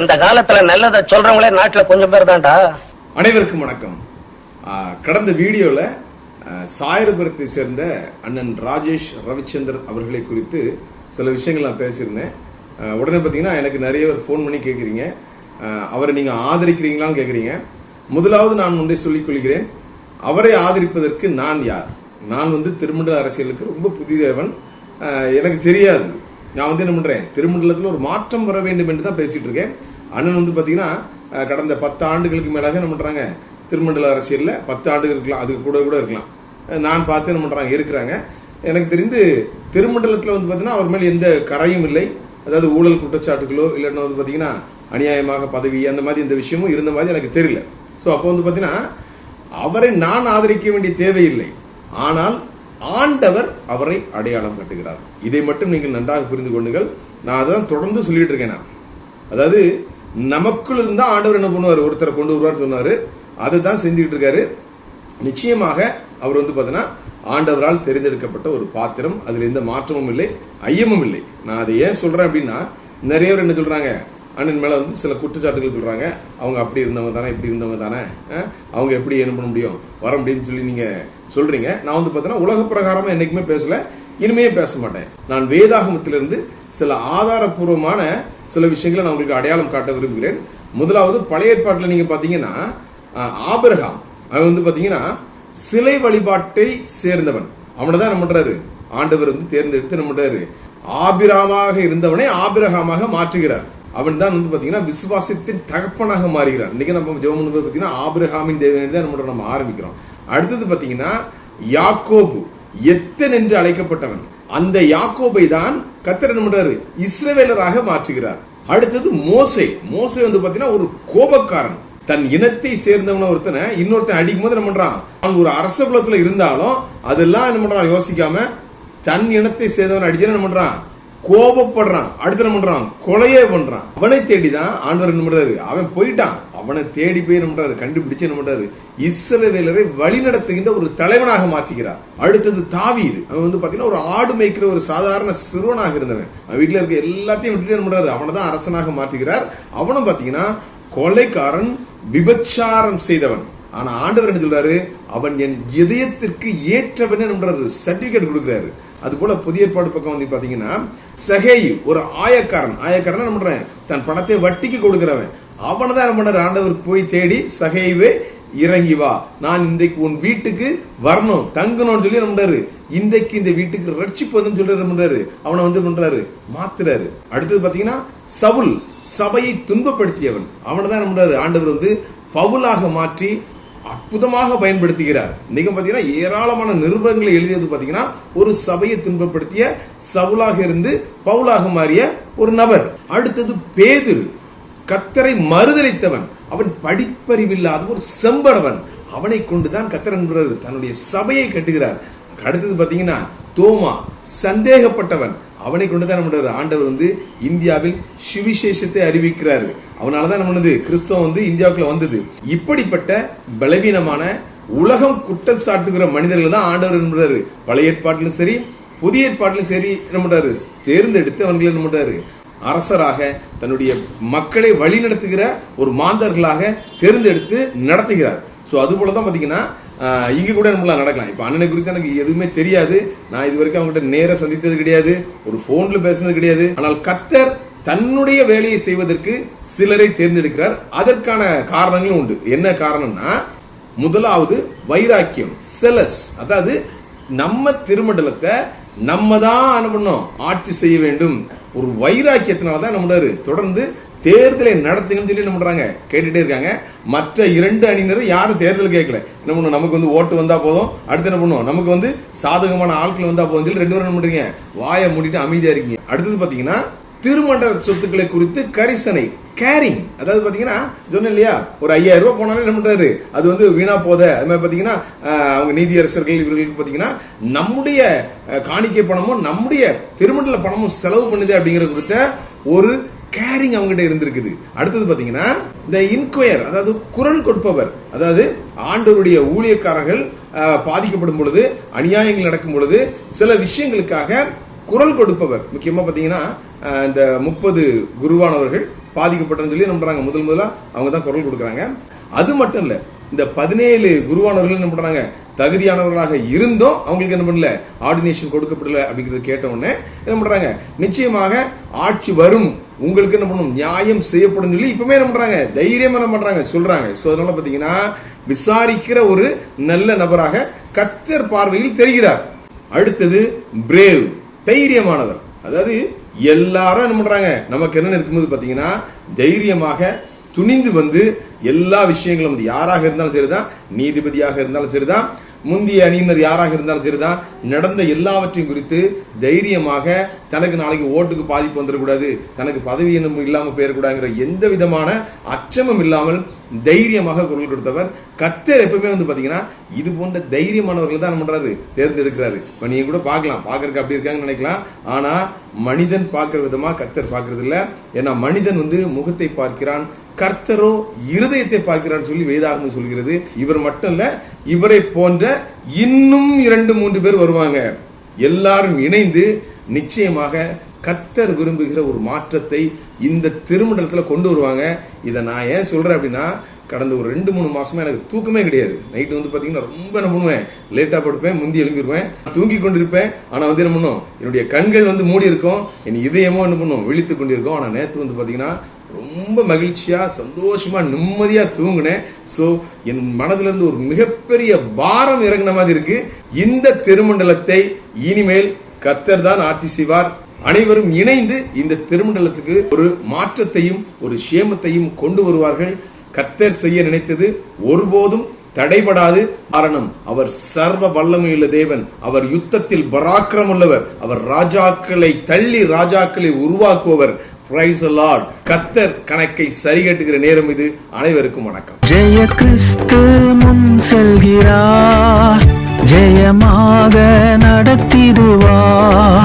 இந்த காலத்துல நல்லதை சொல்றவங்களே நாட்டுல கொஞ்சம் பேர் தான்டா. அனைவருக்கும் வணக்கம். கடந்த வீடியோல சாயரபுரத்தை சேர்ந்த அண்ணன் ராஜேஷ் ரவிச்சந்தர் அவர்களை குறித்து சில விஷயங்கள் நான் பேசியிருந்தேன். உடனே பார்த்தீங்கன்னா எனக்கு நிறைய பேர் ஃபோன் பண்ணி கேட்குறீங்க அவரை நீங்கள் ஆதரிக்கிறீங்களான்னு கேட்குறீங்க முதலாவது நான் ஒன்றை சொல்லிக் கொள்கிறேன். அவரை ஆதரிப்பதற்கு நான் யார்? நான் வந்து திருமண அரசியலுக்கு ரொம்ப புதிதேவன். எனக்கு தெரியாது. நான் வந்து என்ன பண்ணுறேன் திருமண்டலத்தில் ஒரு மாற்றம் வர வேண்டும் என்று தான் பேசிகிட்டு இருக்கேன். அண்ணன் வந்து பார்த்தீங்கன்னா கடந்த பத்து ஆண்டுகளுக்கு மேலாக என்ன பண்ணுறாங்க திருமண்டல அரசியலில் பத்து ஆண்டுகள் இருக்கலாம் அதுக்கு கூட கூட இருக்கலாம். நான் பார்த்து என்ன பண்ணுறாங்க இருக்கிறாங்க. எனக்கு தெரிந்து திருமண்டலத்தில் வந்து பார்த்தீங்கன்னா அவர் மேலே எந்த கரையும் இல்லை. அதாவது ஊழல் குற்றச்சாட்டுகளோ இல்லைன்னா வந்து பார்த்தீங்கன்னா அநியாயமாக பதவி அந்த மாதிரி இந்த விஷயமும் இருந்த மாதிரி எனக்கு தெரியல. ஸோ அப்போ வந்து பார்த்தீங்கன்னா அவரை நான் ஆதரிக்க வேண்டிய தேவையில்லை. ஆனால் ஆண்டவர் அவரை அடையாளம் கட்டுகிறார். இதை மட்டும் நீங்கள் நன்றாக புரிந்து கொள்ளுங்கள். நான் அதான் தொடர்ந்து சொல்லிட்டு இருக்கேன் நான். அதாவது நமக்குள் இருந்தால் ஆண்டவர் என்ன பண்ணுவார்? ஒருத்தரை கொண்டு வருவார்னு சொன்னார். அதை தான் செஞ்சுக்கிட்டு இருக்காரு. நிச்சயமாக அவர் வந்து பார்த்தீங்கன்னா ஆண்டவரால் தெரிந்தெடுக்கப்பட்ட ஒரு பாத்திரம். அதில் எந்த மாற்றமும் இல்லை ஐயமும் இல்லை. நான் அதை ஏன் சொல்கிறேன் அப்படின்னா நிறைய பேர் என்ன சொல்கிறாங்க அண்ணன் மேலே வந்து சில குற்றச்சாட்டுகள் சொல்கிறாங்க அவங்க அப்படி இருந்தவங்க தானே இப்படி இருந்தவங்க தானே அவங்க எப்படி என்ன பண்ண முடியும்? வர முடியும்னு சொல்லி நீங்கள் சொல்கிறீங்க நான் வந்து பார்த்தீங்கன்னா உலக பிரகாரமாக என்றைக்குமே பேசலை. இனிமே பேச மாட்டேன். நான் வேதாகமத்திலிருந்து சில ஆதாரபூர்வமான சில விஷயங்களை நான் உங்களுக்கு அடையாளம் காட்ட விரும்புகிறேன். முதலாவது பழைய ஏற்பாட்டில் நீங்கள் பார்த்தீங்கன்னா ஆபிரகாம். அவன் வந்து பார்த்தீங்கன்னா சிலை வழிபாட்டை சேர்ந்தவன். அவனை தான் என்ன பண்ணுறாரு ஆண்டவர் வந்து தேர்ந்தெடுத்து என்ன பண்ணுறாரு ஆபிராமாக இருந்தவனை ஆபிரகாமாக மாற்றுகிறார். அவன் தான் வந்து பார்த்தீங்கன்னா விசுவாசத்தின் தகப்பனாக மாறுகிறான். இன்னைக்கு நம்ம ஜெபம் பார்த்தீங்கன்னா ஆபிரஹாமின் ஆபிரகாமின் தேவனை தான் நம்ம நம்ம ஆரம்பிக்கிறோம். அடுத்தது பார்த்தீங்கன்னா யாக்கோபு. எத்தன் என்று அழைக்கப்பட்டவன். அந்த யாக்கோபை தான் கத்தர் என்ன இஸ்ரவேலராக மாற்றுகிறார். அடுத்தது மோசை. மோசை வந்து பார்த்தீங்கன்னா ஒரு கோபக்காரன். தன் இனத்தை சேர்ந்தவன ஒருத்தனை இன்னொருத்தன் அடிக்கும் போது என்ன பண்றான்? அவன் ஒரு அரச குலத்துல இருந்தாலும் அதெல்லாம் என்ன பண்றான்? யோசிக்காம தன் இனத்தை சேர்ந்தவன் அடிச்சு என்ன பண்றான்? கோபப்படுறான். அடுத்து என்ன பண்றான்? கொலையே பண்றான். அவனை தேடிதான் ஆண்டவர் என்ன பண்றாரு? அவன் போயிட்டான். அவனை தேடி போய் என்ன பண்றாரு? கண்டுபிடிச்சு என்ன பண்றாரு? இஸ்ரவேலரை வழி நடத்துகின்ற ஒரு தலைவனாக மாற்றுகிறார். அடுத்தது தாவீது. அவன் வந்து பாத்தீங்கன்னா ஒரு ஆடு மேய்க்கிற ஒரு சாதாரண சிறுவனாக இருந்தவன். அவன் வீட்டுல இருக்க எல்லாத்தையும் விட்டுட்டு என்ன பண்றாரு? அவனை தான் அரசனாக மாற்றுகிறார். அவனும் பாத்தீங்கன்னா கொலைக்காரன் விபச்சாரம் செய்தவன். ஆனா ஆண்டவர் என்ன சொல்றாரு? அவன் என் இதயத்திற்கு ஏற்றவன் என்றாரு சர்டிபிகேட் கொடுக்குறாரு. அது போல புதிய ஏற்பாடு பக்கம் வந்து பாத்தீங்கன்னா சகேயு ஒரு ஆயக்காரன். ஆயக்காரன் என்ன பண்றேன்? தன் பணத்தை வட்டிக்கு கொடுக்கிறவன். அவனை தான் என்ன பண்ணாரு ஆண்டவர் போய் தேடி சகைவே இறங்கி வா. நான் இன்றைக்கு உன் வீட்டுக்கு வரணும். தங்கணும்னு சொல்லி என்ன பண்றாரு? இன்றைக்கு இந்த வீட்டுக்கு ரட்சிப்பதுன்னு சொல்லி என்ன பண்றாரு? அவனை வந்து பண்றாரு? மாத்துறாரு. அடுத்தது பாத்தீங்கன்னா சவுல் சபையை துன்பப்படுத்தியவன். அவனை தான் என்ன பண்றாரு? ஆண்டவர் வந்து பவுலாக மாற்றி அற்புதமாக பயன்படுத்துகிறார். இன்னைக்கு பார்த்தீங்கன்னா ஏராளமான நிருபங்களை எழுதியது பார்த்தீங்கன்னா ஒரு சபையை துன்பப்படுத்திய சவுலாக இருந்து பவுலாக மாறிய ஒரு நபர். அடுத்தது பேதுரு. கத்தரை மறுதளித்தவன் அவன் படிப்பறிவில்லாத ஒரு செம்படவன். அவனை கொண்டுதான் கத்தர் என்கிறார் தன்னுடைய சபையை கட்டுகிறார். அடுத்தது பார்த்தீங்கன்னா தோமா. சந்தேகப்பட்டவன். அவனை கொண்டு தான் ஆண்டவர் வந்து இந்தியாவில் சுவிசேஷத்தை அறிவிக்கிறார். அவனால தான் என்ன பண்ணுது? கிறிஸ்தவம் வந்து இந்தியாவுக்குள்ள வந்தது. இப்படிப்பட்ட பலவீனமான உலகம் குற்றம் சாட்டுகிற மனிதர்கள் தான் ஆண்டவர் என்ன பழைய ஏற்பாட்டிலும் சரி புதிய ஏற்பாட்டிலும் சரி என்ன பண்றாரு? தேர்ந்தெடுத்து அவங்களை என்ன பண்றாரு? அரசராக தன்னுடைய மக்களை வழிநடத்துகிற ஒரு மாந்தர்களாக தேர்ந்தெடுத்து நடத்துகிறார். ஸோ அது போல தான் பார்த்தீங்கன்னா இங்கே இங்க கூட நம்மளாம் நடக்கலாம். இப்போ அண்ணனை குறித்து எனக்கு எதுவுமே தெரியாது. நான் இது வரைக்கும் அவங்ககிட்ட நேராக சந்தித்தது கிடையாது. ஒரு ஃபோன்ல பேசுனது கிடையாது. ஆனால் கத்தர் தன்னுடைய வேலையை செய்வதற்கு சிலரை தேர்ந்தெடுக்கிறார். அதற்கான காரணங்களும் உண்டு. என்ன காரணம்னா முதலாவது வைராக்கியம் செலஸ். அதாவது நம்ம திருமண்டலத்தை நம்ம தான் அனுப்பணும் ஆட்சி செய்ய வேண்டும். ஒரு வைராக்கியத்தினால தான் என்ன தொடர்ந்து தேர்தலை நடத்துங்கன்னு சொல்லி என்ன பண்றாங்க? கேட்டுட்டே இருக்காங்க. மற்ற இரண்டு அணியினரும் யாரும் தேர்தல் கேட்கல. என்ன பண்ணும் நமக்கு வந்து ஓட்டு வந்தா போதும். அடுத்து என்ன பண்ணுவோம் நமக்கு வந்து சாதகமான ஆட்கள் வந்தா போதும் சொல்லி ரெண்டு பேரும் என்ன பண்றீங்க? வாயை மூடிட்டு அமைதியா இருக்கீங்க. அடுத்தது பாத்தீங்கன்னா திருமண்டல சொத்துக்களை குறித்து கரிசனை கேரிங் அதாவது பார்த்தீங்கன்னா சொன்னேன் இல்லையா? ஒரு ஐயாயிரம் ரூபா போனாலும் என்ன பண்ணுறாரு அது வந்து வீணா போத. அது மாதிரி பார்த்தீங்கன்னா அவங்க நீதியரசர்கள் இவர்களுக்கு பார்த்தீங்கன்னா நம்முடைய காணிக்கை பணமும் நம்முடைய திருமண்டல பணமும் செலவு பண்ணுது அப்படிங்கிற குறித்த ஒரு கேரிங் அவங்ககிட்ட இருந்திருக்குது. அடுத்தது பார்த்தீங்கன்னா இந்த இன்கொயர் அதாவது குரல் கொடுப்பவர் அதாவது ஆண்டவருடைய ஊழியக்காரர்கள் பாதிக்கப்படும் பொழுது அநியாயங்கள் நடக்கும் பொழுது சில விஷயங்களுக்காக குரல் கொடுப்பவர். முக்கியமாக பார்த்தீங்கன்னா இந்த முப்பது குருவானவர்கள் பாதிக்கப்பட்டேன்னு சொல்லி என்ன முதல் முதலாக அவங்க தான் குரல் கொடுக்குறாங்க. அது மட்டும் இல்லை இந்த பதினேழு குருவானவர்கள் என்ன பண்ணுறாங்க தகுதியானவர்களாக இருந்தும் அவங்களுக்கு என்ன பண்ணல? ஆர்டினேஷன் கொடுக்கப்படல அப்படிங்கறத கேட்ட உடனே என்ன பண்ணுறாங்க நிச்சயமாக ஆட்சி வரும். உங்களுக்கு என்ன பண்ணும்? நியாயம் செய்யப்படும் சொல்லி இப்பவுமே என்ன பண்றாங்க? தைரியமாக என்ன பண்றாங்க? சொல்றாங்க. ஸோ அதனால பார்த்தீங்கன்னா விசாரிக்கிற ஒரு நல்ல நபராக கத்தர் பார்வையில் தெரிகிறார். அடுத்தது பிரேவ் தைரியமானவர். அதாவது எல்லாரும் என்ன பண்றாங்க? நமக்கு என்ன இருக்கும்போது பார்த்தீங்கன்னா தைரியமாக துணிந்து வந்து எல்லா விஷயங்களும் வந்து யாராக இருந்தாலும் சரிதான் நீதிபதியாக இருந்தாலும் சரிதான் முந்தைய அணியினர் யாராக இருந்தாலும் சரிதான். நடந்த எல்லாவற்றையும் குறித்து தைரியமாக தனக்கு நாளைக்கு ஓட்டுக்கு பாதிப்பு வந்துடக்கூடாது. தனக்கு பதவி என்னும் இல்லாமல் போயிடக்கூடாதுங்கிற எந்த விதமான அச்சமும் இல்லாமல் தைரியமாக குரல் கொடுத்தவர். கத்தர் எப்பவுமே வந்து பார்த்தீங்கன்னா இது போன்ற தைரியமானவர்கள் தான் என்ன பண்றாரு தேர்ந்தெடுக்கிறாரு. இப்போ நீங்கள் கூட பார்க்கலாம். பார்க்கறக்கு அப்படி இருக்காங்கன்னு நினைக்கலாம். ஆனால் மனிதன் பார்க்குற விதமாக கத்தர் பார்க்கறதில்ல. ஏன்னா மனிதன் வந்து முகத்தை பார்க்கிறான் கர்த்தரோ இருதயத்தை பார்க்கிறான்னு சொல்லி வேதாகமம் சொல்கிறது. இவர் மட்டும் இல்ல இவரை போன்ற இன்னும் இரண்டு மூன்று பேர் வருவாங்க. எல்லாரும் இணைந்து நிச்சயமாக கத்தர் விரும்புகிற ஒரு மாற்றத்தை இந்த திருமணத்துல கொண்டு வருவாங்க. இதை நான் ஏன் சொல்கிறேன் அப்படின்னா கடந்த ஒரு ரெண்டு மூணு மாசமா எனக்கு தூக்கமே கிடையாது. நைட்டு வந்து பார்த்தீங்கன்னா ரொம்ப என்ன பண்ணுவேன். லேட்டாக படுப்பேன் முந்தி எழும்பிடுவேன் தூங்கி கொண்டிருப்பேன். ஆனால் வந்து என்ன பண்ணும்? என்னுடைய கண்கள் வந்து மூடி இருக்கும் என் இதயமோ என்ன பண்ணும்? விழித்து கொண்டிருக்கும். ஆனால் நேற்று வந்து பார்த்தீங்கன்னா ரொம்ப மகிழ்ச்சியாக சந்தோஷமாக நிம்மதியாக தூங்கினேன். ஸோ என் மனதிலிருந்து ஒரு மிகப்பெரிய பாரம் இறங்கின மாதிரி இருக்கு. இந்த திருமண்டலத்தை இனிமேல் கத்தர் தான் ஆட்சி செய்வார். அனைவரும் இணைந்து இந்த திருமண்டலத்துக்கு ஒரு மாற்றத்தையும் ஒரு சேமத்தையும் கொண்டு வருவார்கள். கத்தர் செய்ய நினைத்தது ஒருபோதும் தடைபடாது. காரணம் அவர் சர்வ வல்லமையுள்ள தேவன். அவர் யுத்தத்தில் பராக்கிரம் உள்ளவர் அவர் ராஜாக்களை தள்ளி ராஜாக்களை உருவாக்குபவர். பிரைஸ் லார்ட் கத்தர் கணக்கை சரிகட்டுகிற நேரம் இது. அனைவருக்கும் வணக்கம். ஜெய கிறிஸ்து முன் செல்கிறார். ஜெயமாக நடத்திடுவார்.